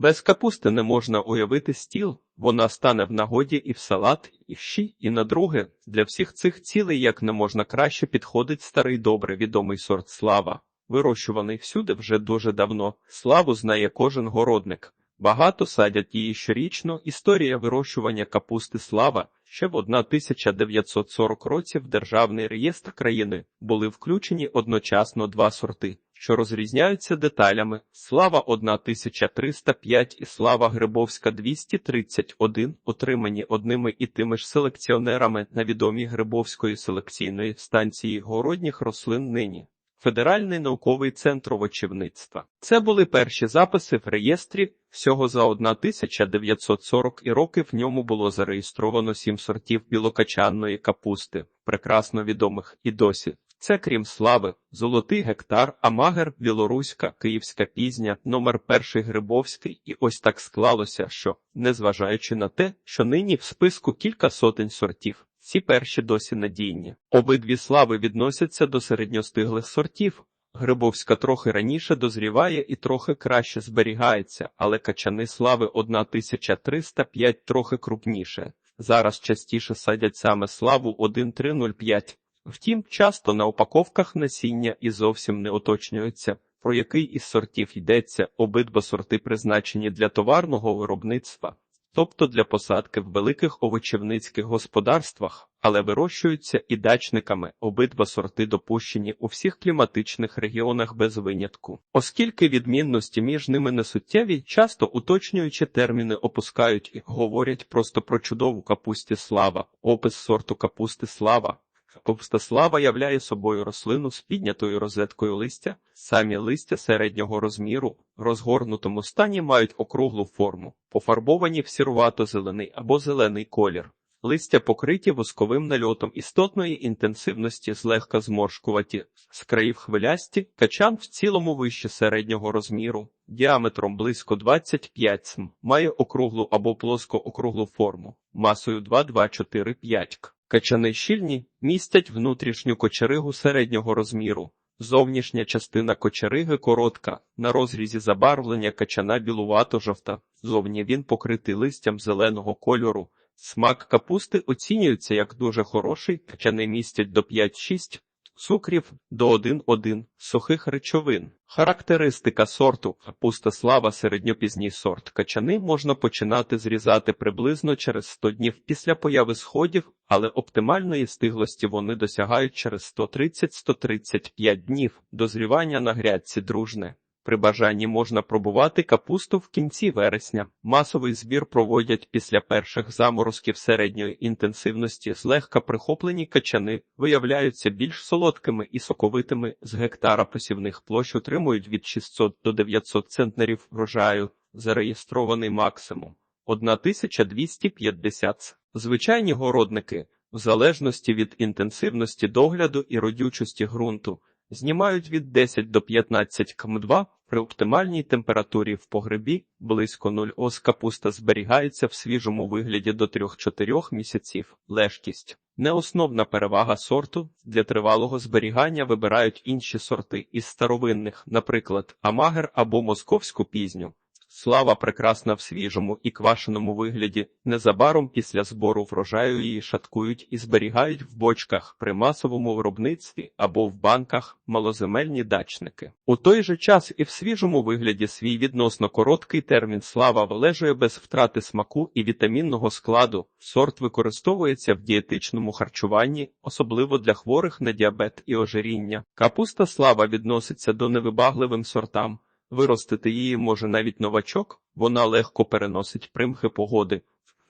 Без капусти не можна уявити стіл, вона стане в нагоді і в салат, і в щі, і на друге. Для всіх цих цілей як не можна краще підходить старий добре відомий сорт слава, вирощуваний всюди вже дуже давно. Славу знає кожен городник. Багато садять її щорічно. Історія вирощування капусти слава ще в 1940 році в Державний реєстр країни були включені одночасно два сорти, що розрізняються деталями. Слава 1305 і слава Грибовська 231, отримані одними і тими ж селекціонерами на відомій Грибовської селекційної станції городніх рослин нині. Федеральний науковий центр овочівництва. Це були перші записи в реєстрі. Всього за 1940 і роки в ньому було зареєстровано сім сортів білокачанної капусти, прекрасно відомих і досі. Це крім слави, золотий гектар, амагер, білоруська, київська пізня, номер перший Грибовський, і ось так склалося, що, незважаючи на те, що нині в списку кілька сотень сортів, ці перші досі надійні. Обидві слави відносяться до середньостиглих сортів. Грибовська трохи раніше дозріває і трохи краще зберігається, але качани слави 1305 трохи крупніше. Зараз частіше садять саме славу 1305. Втім, часто на упаковках насіння і зовсім не уточнюється, про який із сортів йдеться, обидва сорти призначені для товарного виробництва, тобто для посадки в великих овочівницьких господарствах, але вирощуються і дачниками. Обидва сорти допущені у всіх кліматичних регіонах без винятку. Оскільки відмінності між ними не суттєві, часто уточнюючи терміни опускають і говорять просто про чудову капусті слава, опис сорту капусти слава. Капуста слава являє собою рослину з піднятою розеткою листя, самі листя середнього розміру, розгорнутому стані мають округлу форму, пофарбовані в сірувато-зелений або зелений колір. Листя покриті восковим нальотом істотної інтенсивності, злегка зморшкуваті, з країв хвилясті, качан в цілому вище середнього розміру, діаметром близько 25 см, має округлу або плоско-округлу форму, масою 2-2-4-5 к. Качани щільні містять внутрішню кочеригу середнього розміру. Зовнішня частина кочериги коротка, на розрізі забарвлення качана білувато-жовта. Зовні він покритий листям зеленого кольору. Смак капусти оцінюється як дуже хороший, качани містять до 5-6 цукрів до 1,1 сухих речовин. Характеристика сорту капуста слава середньопізній сорт качани можна починати зрізати приблизно через 100 днів після появи сходів, але оптимальної стиглості вони досягають через 130-135 днів. Дозрівання на грядці дружне. При бажанні можна пробувати капусту в кінці вересня. Масовий збір проводять після перших заморозків середньої інтенсивності. Злегка прихоплені качани виявляються більш солодкими і соковитими. З гектара посівних площ отримують від 600 до 900 центнерів врожаю, зареєстрований максимум 1250. Звичайні городники, в залежності від інтенсивності догляду і родючості ґрунту, знімають від 10 до 15 км2 при оптимальній температурі в погребі близько 0 ос капуста зберігається в свіжому вигляді до 3-4 місяців. Лежкість не основна перевага сорту. Для тривалого зберігання вибирають інші сорти із старовинних, наприклад, амагер або московську пізню. Слава прекрасна в свіжому і квашеному вигляді. Незабаром після збору врожаю її шаткують і зберігають в бочках при масовому виробництві або в банках малоземельні дачники. У той же час і в свіжому вигляді свій відносно короткий термін слава вилежує без втрати смаку і вітамінного складу. Сорт використовується в дієтичному харчуванні, особливо для хворих на діабет і ожиріння. Капуста слава відноситься до невибагливим сортам. Виростити її може навіть новачок, вона легко переносить примхи погоди,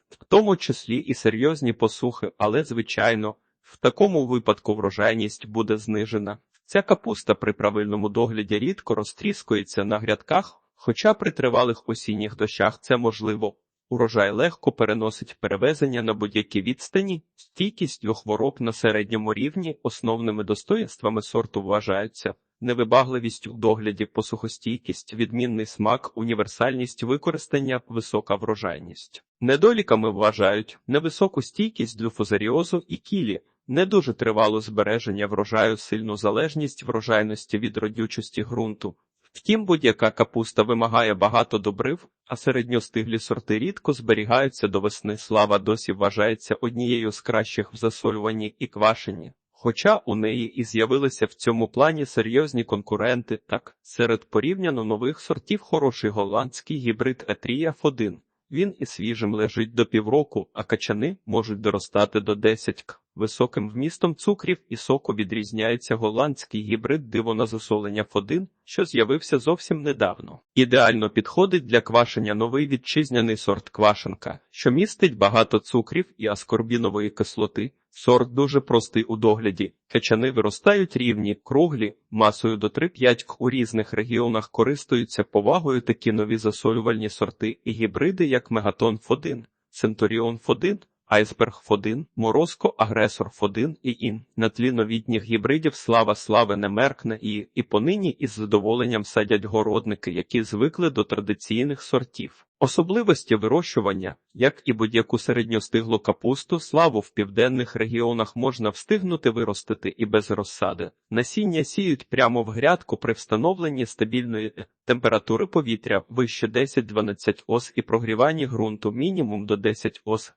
в тому числі і серйозні посухи, але, звичайно, в такому випадку врожайність буде знижена. Ця капуста при правильному догляді рідко розтріскується на грядках, хоча при тривалих осінніх дощах це можливо. Урожай легко переносить перевезення на будь-які відстані, стійкість до хвороб на середньому рівні, основними достоїнствами сорту вважаються невибагливість у догляді, посухостійкість, відмінний смак, універсальність використання, висока врожайність. Недоліками вважають невисоку стійкість до фузаріозу і кілі, не дуже тривало збереження врожаю, сильну залежність врожайності від родючості ґрунту. Втім, будь-яка капуста вимагає багато добрив, а середньостиглі сорти рідко зберігаються до весни. Слава досі вважається однією з кращих в засолюванні і квашенні. Хоча у неї і з'явилися в цьому плані серйозні конкуренти, так серед порівняно нових сортів хороший голландський гібрид Етрія F1. Він і свіжим лежить до півроку, а качани можуть доростати до 10 к. Високим вмістом цукрів і соку відрізняється голландський гібрид диво на засолення F1, що з'явився зовсім недавно. Ідеально підходить для квашення новий вітчизняний сорт квашенка, що містить багато цукрів і аскорбінової кислоти. Сорт дуже простий у догляді. Качани виростають рівні, круглі, масою до 3-5. У різних регіонах користуються повагою такі нові засолювальні сорти і гібриди, як Мегатон F1, Центуріон F1, Айсберг F1, Морозко, Агресор F1 і ін. На тлі новітніх гібридів слава слави не меркне і, і понині із задоволенням садять городники, які звикли до традиційних сортів. Особливості вирощування, як і будь-яку середньостиглу капусту, славу в південних регіонах можна встигнути виростити і без розсади. Насіння сіють прямо в грядку при встановленні стабільної температури повітря вище 10-12 ос і прогріванні ґрунту мінімум до 10 ос.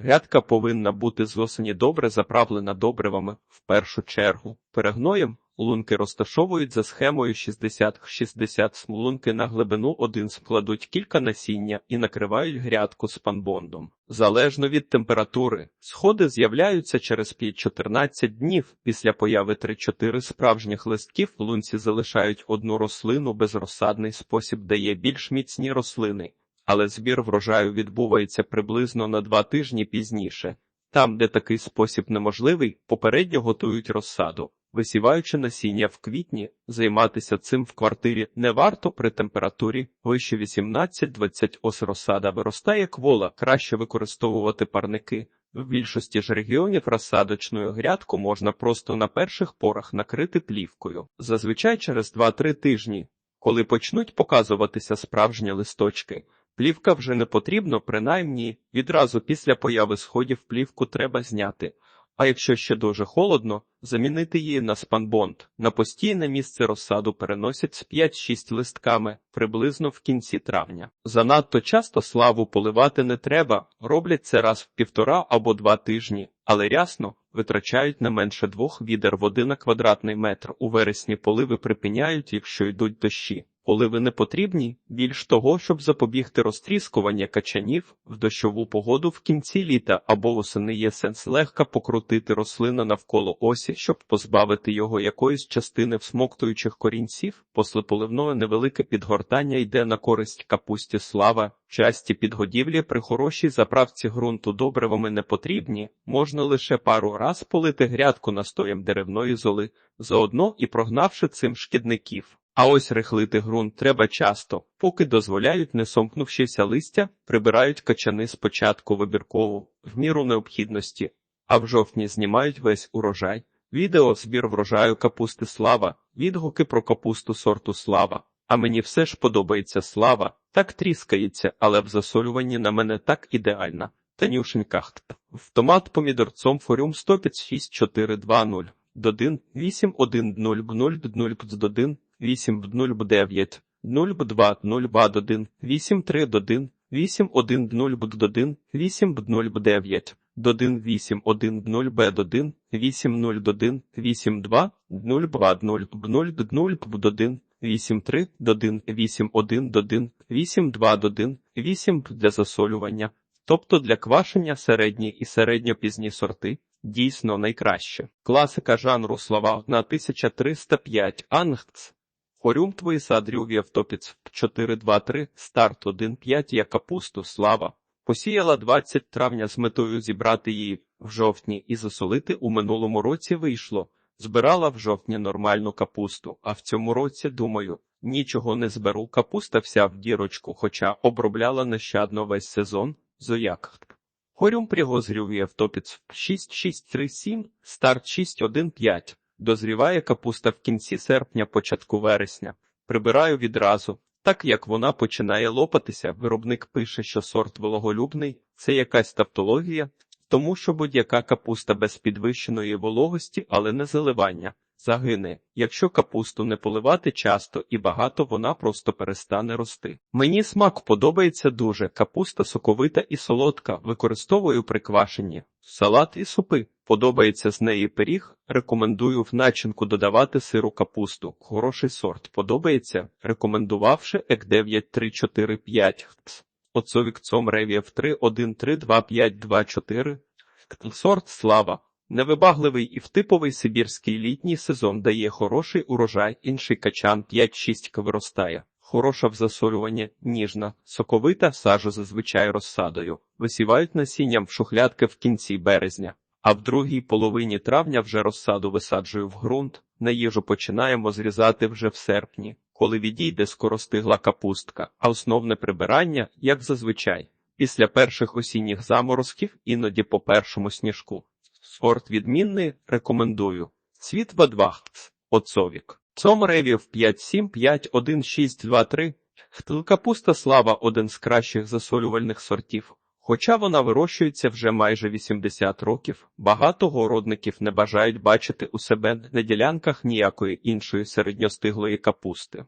Грядка повинна бути з осені добре заправлена добривами в першу чергу. Перегноєм лунки розташовують за схемою 60-60 смолунки на глибину 1 складуть кілька насіння і накривають грядку спанбондом. Залежно від температури, сходи з'являються через 5-14 днів. Після появи 3-4 справжніх листків лунці залишають одну рослину безрозсадний спосіб дає більш міцні рослини але збір врожаю відбувається приблизно на два тижні пізніше. Там, де такий спосіб неможливий, попередньо готують розсаду. Висіваючи насіння в квітні, займатися цим в квартирі не варто при температурі вище 18-20 ос розсада виростає квола, краще використовувати парники. В більшості ж регіонів розсадочною грядку можна просто на перших порах накрити плівкою. Зазвичай через 2-3 тижні, коли почнуть показуватися справжні листочки. Плівка вже не потрібно, принаймні відразу після появи сходів плівку треба зняти. А якщо ще дуже холодно, замінити її на спанбонд. На постійне місце розсаду переносять з 5-6 листками приблизно в кінці травня. Занадто часто славу поливати не треба, роблять це раз в півтора або два тижні, але рясно витрачають не менше двох відер води на квадратний метр. У вересні поливи припиняють, якщо йдуть дощі. Поливи не потрібні, більш того, щоб запобігти розтріскування качанів в дощову погоду в кінці літа або восени є сенс легко покрутити рослину навколо осі, щоб позбавити його якоїсь частини всмоктуючих корінців. После поливної невелике підгортання йде на користь капусті слава. Часті підгодівлі при хорошій заправці ґрунту добривами не потрібні, можна лише пару раз полити грядку настоєм деревної золи, заодно і прогнавши цим шкідників. А ось рихлити ґрунт треба часто, поки дозволяють, не сомкнувшися листя, прибирають качани спочатку вибірково, в міру необхідності, а в жовтні знімають весь урожай. Відео збір врожаю капусти слава, відгуки про капусту сорту слава. А мені все ж подобається слава, так тріскається, але в засолюванні на мене так ідеальна. Танюшенька В томат помідорцом форум 156 Додин 810 0 8 б 0 б 9, 0 б 2, 0 б 1, 8 3 1, 8 1 0 б 1, 8 б 0 б 9, 1 8 1 0 б 1, 8 0 1, 8 2, 0 б 0 б 0 б 0 б 1, 8 3 1, 8 1 1, 8 2 1, 8 для засолювання, тобто для квашення середні і середньопізні сорти. Дійсно найкраще. Класика жанру слова 1305 Ангц Хорюм твої садрюв'я втопіц 4-2-3, старт 1-5 я капусту, слава. Посіяла 20 травня з метою зібрати її в жовтні і засолити у минулому році вийшло. Збирала в жовтні нормальну капусту, а в цьому році, думаю, нічого не зберу. Капуста вся в дірочку, хоча обробляла нещадно весь сезон. Зояк. Хорюм пригозрюв'я втопіц 6-6-3-7, старт 6-1-5. Дозріває капуста в кінці серпня, початку вересня. Прибираю відразу. Так як вона починає лопатися, виробник пише, що сорт вологолюбний це якась тавтологія, тому що будь-яка капуста без підвищеної вологості, але не заливання. загине. Якщо капусту не поливати часто і багато, вона просто перестане рости. Мені смак подобається дуже. Капуста соковита і солодка. Використовую при квашенні. Салат і супи. Подобається з неї пиріг. Рекомендую в начинку додавати сиру капусту. Хороший сорт. Подобається, рекомендувавши ек 9345. Оцовік цом ревів 3132524. Сорт слава. Невибагливий і в типовий сибірський літній сезон дає хороший урожай, інший качан 5-6 виростає. Хороша в засолюванні, ніжна, соковита сажа зазвичай розсадою. Висівають насінням в шухлядки в кінці березня, а в другій половині травня вже розсаду висаджую в ґрунт. На їжу починаємо зрізати вже в серпні, коли відійде скоростигла капустка, а основне прибирання, як зазвичай, після перших осінніх заморозків, іноді по першому сніжку. Сорт відмінний, рекомендую. Цвіт Бадвах, Оцовік. Цом ревів 575163. Хтл капуста слава один з кращих засолювальних сортів. Хоча вона вирощується вже майже 80 років, багато городників не бажають бачити у себе на ділянках ніякої іншої середньостиглої капусти.